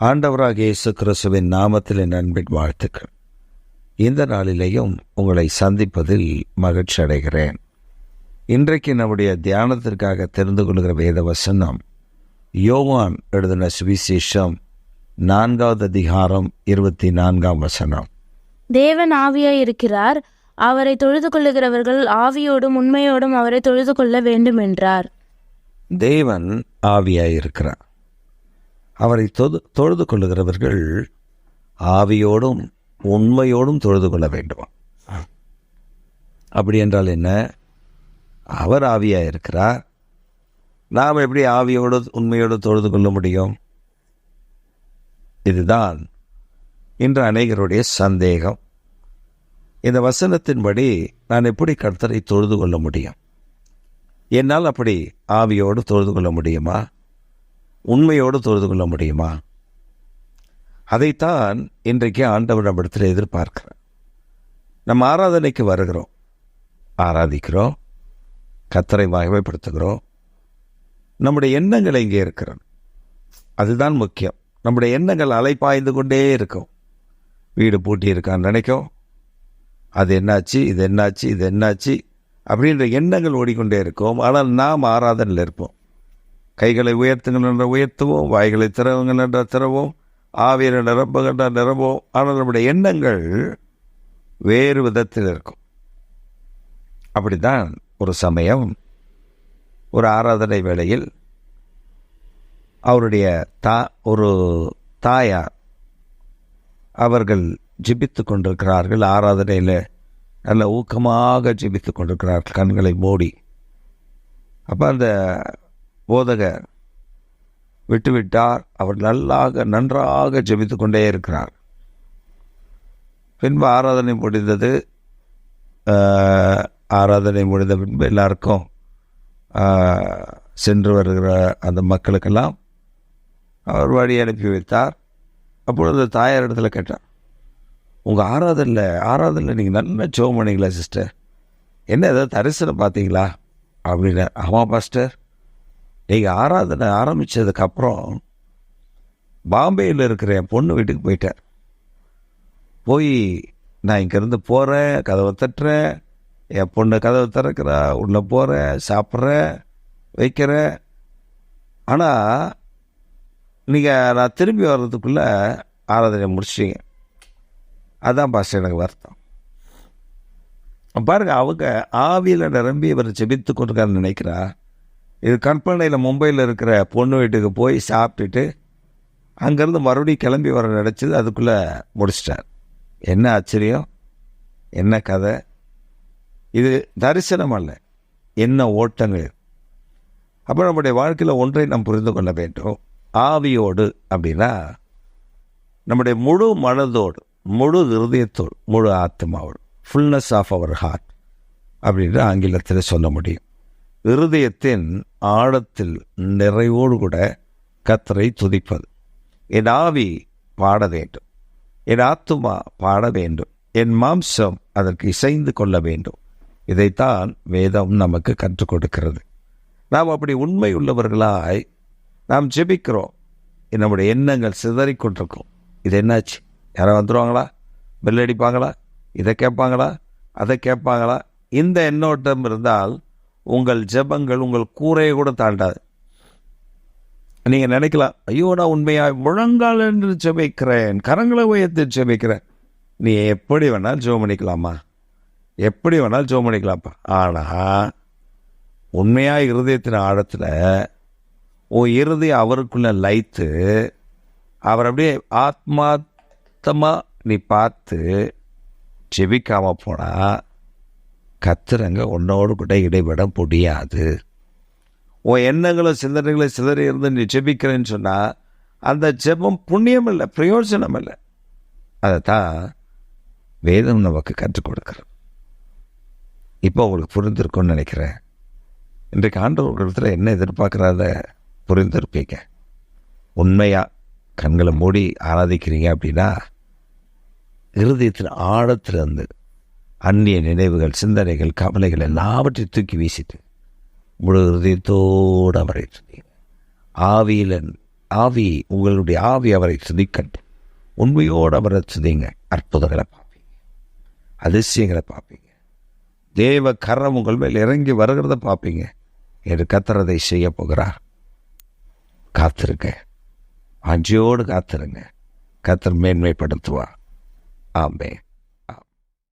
ஆண்டவராக இயேசு கிறிஸ்துவின் நாமத்தில் என் அன்பின் வாழ்த்துக்கள். இந்த நாளிலேயும் உங்களை சந்திப்பதில் மகிழ்ச்சி அடைகிறேன். இன்றைக்கு நம்முடைய தியானத்திற்காக தெரிந்து கொள்கிற வேத வசனம் யோவான் எழுதின சுவிசேஷம் நான்காவது அதிகாரம் இருபத்தி நான்காம் வசனம். தேவன் ஆவியாய் இருக்கிறார் அவரை தொழுது கொள்ளுகிறவர்கள் ஆவியோடும் உண்மையோடும் அவரை தொழுது கொள்ள வேண்டும் என்றார் தேவன் ஆவியாய் இருக்கிறார். அவரை தொது தொழுது கொள்ளுகிறவர்கள் ஆவியோடும் உண்மையோடும் தொழுது கொள்ள வேண்டுமா. அப்படி என்றால் என்ன? அவர் ஆவியாக இருக்கிறார். நாம் எப்படி ஆவியோடு உண்மையோடு தொழுது கொள்ள முடியும்? இதுதான் இன்று அநேகருடைய சந்தேகம். இந்த வசனத்தின்படி நான் எப்படி கர்த்தரை தொழுது கொள்ள முடியும்? என்னால் அப்படி ஆவியோடு தொழுது கொள்ள முடியுமா? உண்மையோடு தொழுது கொள்ள முடியுமா? அதைத்தான் இன்றைக்கு ஆண்டவர் நம்மிடத்தில் எதிர்பார்க்கிறேன் நம்ம ஆராதனைக்கு வருகிறோம். ஆராதிக்கிறோம். கத்தரை மகிமைப்படுத்துகிறோம். நம்முடைய எண்ணங்கள் எங்கே இருக்கிறோம் அதுதான் முக்கியம். நம்முடைய எண்ணங்கள் அலைப்பாய்ந்து கொண்டே இருக்கும். வீடு பூட்டி இருக்கான்னு நினைக்கும். அது என்னாச்சு இது என்னாச்சு இது என்னாச்சு அப்படின்ற எண்ணங்கள் ஓடிக்கொண்டே இருக்கும். ஆனால் நாம் ஆராதனையில் இருப்போம். கைகளை உயர்த்துங்கள் என்ற உயர்த்துவோம் வாய்களை திறவுங்கள் என்ற திறவோம் ஆவியரை நிரப்புகள் என்ற நிரம்புவோம் ஆனால் நம்முடைய எண்ணங்கள் வேறு விதத்தில் இருக்கும். அப்படித்தான் ஒரு சமயம் ஒரு ஆராதனை வேளையில் அவருடைய தா ஒரு தாயார் அவர்கள் ஜிபித்து கொண்டிருக்கிறார்கள் ஆராதனையில் நல்ல ஊக்கமாக ஜிபித்து கொண்டிருக்கிறார்கள் கண்களை மூடி. அப்போ அந்த போதகர் விட்டுவிட்டார். அவர் நல்லாக நன்றாக ஜெபித்து கொண்டே இருக்கிறார். பின்பு ஆராதனை முடிந்தது. ஆராதனை முடிந்த பின்பு எல்லாருக்கும் சென்று வருகிற அந்த மக்களுக்கெல்லாம் அவர் வழி அனுப்பி வைத்தார். அப்பொழுது தாயார் இடத்துல கேட்டார் உங்கள் ஆராதனில் ஆராதனில் நீங்கள் நல்ல ஜோம் பண்ணிங்களா சிஸ்டர்? என்ன ஏதாவது தரிசனம் பார்த்தீங்களா? அப்படின்னு ஆமாம் பாஸ்டர். நீங்கள் ஆராதனை ஆரம்பித்ததுக்கப்புறம் பாம்பேயில் இருக்கிற என் பொண்ணு வீட்டுக்கு போயிட்டேன் போய் நான் இங்கேருந்து போகிறேன் கதவை தட்டுறேன் என் பொண்ணு கதவை திறக்கிறா உள்ளே போகிறேன் சாப்பிட்றேன் வைக்கிறேன். ஆனால் நீங்கள் நான் திரும்பி வர்றதுக்குள்ளே ஆராதனை முடிச்சிட்டீங்க. அதான் பாஸ்டர் எனக்கு வருத்தம். பாருங்கள் அவங்க ஆவியில் நிரம்பி இவர் ஜெபித்து கொண்டிருக்காருன்னு நினைக்கிறா. இது கற்பனையில் மும்பையில் இருக்கிற பொண்ணு வீட்டுக்கு போய் சாப்பிட்டுட்டு அங்கேருந்து மறுபடியும் கிளம்பி வர நினச்சது அதுக்குள்ளே முடிச்சிட்டார். என்ன ஆச்சரியம்? என்ன கதை? இது தரிசனம் அல்ல. என்ன ஓட்டங்கள்? அப்போ நம்முடைய வாழ்க்கையில் ஒன்றை நாம் புரிந்து கொள்ள வேண்டும். ஆவியோடு அப்படின்னா நம்முடைய முழு மனதோடு முழு இருதயத்தோடு முழு ஆத்மாவோடு ஃபுல்னஸ் ஆஃப் அவர் ஹார்ட் அப்படின்னு ஆங்கிலத்தில் சொல்ல முடியும். இருதயத்தின் ஆழத்தில் நிறைவோடு கூட கத்தரை துதிப்பது. என் ஆவி பாட வேண்டும். என் ஆத்துமா பாட வேண்டும். என் மாம்சம் அதற்கு இசைந்து கொள்ள வேண்டும். இதைத்தான் வேதம் நமக்கு கற்றுக் கொடுக்கிறது. நாம் அப்படி உண்மை உள்ளவர்களாய் நாம் ஜெபிக்கிறோம். நம்முடைய எண்ணங்கள் சிதறிக்கொண்டிருக்கும் இது என்னாச்சு? யாரை வந்துடுவாங்களா பெல் அடிப்பாங்களா? இதை கேட்பாங்களா? அதை கேட்பாங்களா? இந்த எண்ணோட்டம் இருந்தால் உங்கள் ஜெபங்கள் உங்கள் கூரையை கூட தாண்டாது. நீங்கள் நினைக்கலாம் ஐயோ நான் உண்மையாக முழங்கால் என்று ஜெபிக்கிறேன் கரங்களை உயர்த்தி ஜெபிக்கிறேன். நீ எப்படி வேணாலும் ஜோம் பண்ணிக்கலாமா? எப்படி வேணாலும் ஜோம் பண்ணிக்கலாம்ப்பா. ஆனால் உண்மையாக இருதயத்தின் ஆழத்தில் உன் இருதயம் அவருக்குள்ளே லைத்து அவர் அப்படியே ஆத்மார்த்தமாக நீ பார்த்து ஜெபிக்காமல் போனால் கத்துறங்க உன்னோடு கூட இடைவிட முடியாது உன் எண்ணங்களும் சிந்தனைகளும் சிதறி இருந்து நீ ஜெபிக்கிறேன்னு சொன்னால் அந்த ஜெபம் புண்ணியம் இல்லை பிரயோஜனம் இல்லை அதை தான் வேதம் நமக்கு கற்றுக் கொடுக்குறது. இப்போ உங்களுக்கு புரிந்திருக்கும்னு நினைக்கிறேன். இன்றைக்கு ஆண்டவர்களிடத்தில் என்ன எதிர்பார்க்குறத புரிந்திருப்பீங்க. உண்மையாக கண்களை மூடி ஆராதிக்கிறீங்க அப்படின்னா இருதயத்தின் ஆழத்திலிருந்து அந்நிய நினைவுகள் சிந்தனைகள் கவலைகள் எல்லாவற்றையும் தூக்கி வீசிட்டு முழு ஹிருதயத்தோடு அவரை துதிங்க. ஆவியில் ஆவி உங்களுடைய ஆவி அவரை சுதிக்கட்டும் உண்மையோடு அவரை சுதிங்க அற்புதங்களை பார்ப்பீங்க. அதிசயங்களை பார்ப்பீங்க. தேவ கரம் உங்கள் மேல் இறங்கி வருகிறத பார்ப்பீங்க. என்று கத்துறதை செய்ய போகிறார். காத்திருங்க. அஞ்சோடு காத்திருங்க. கத்தர் மேன்மைப்படுத்துவார். ஆமே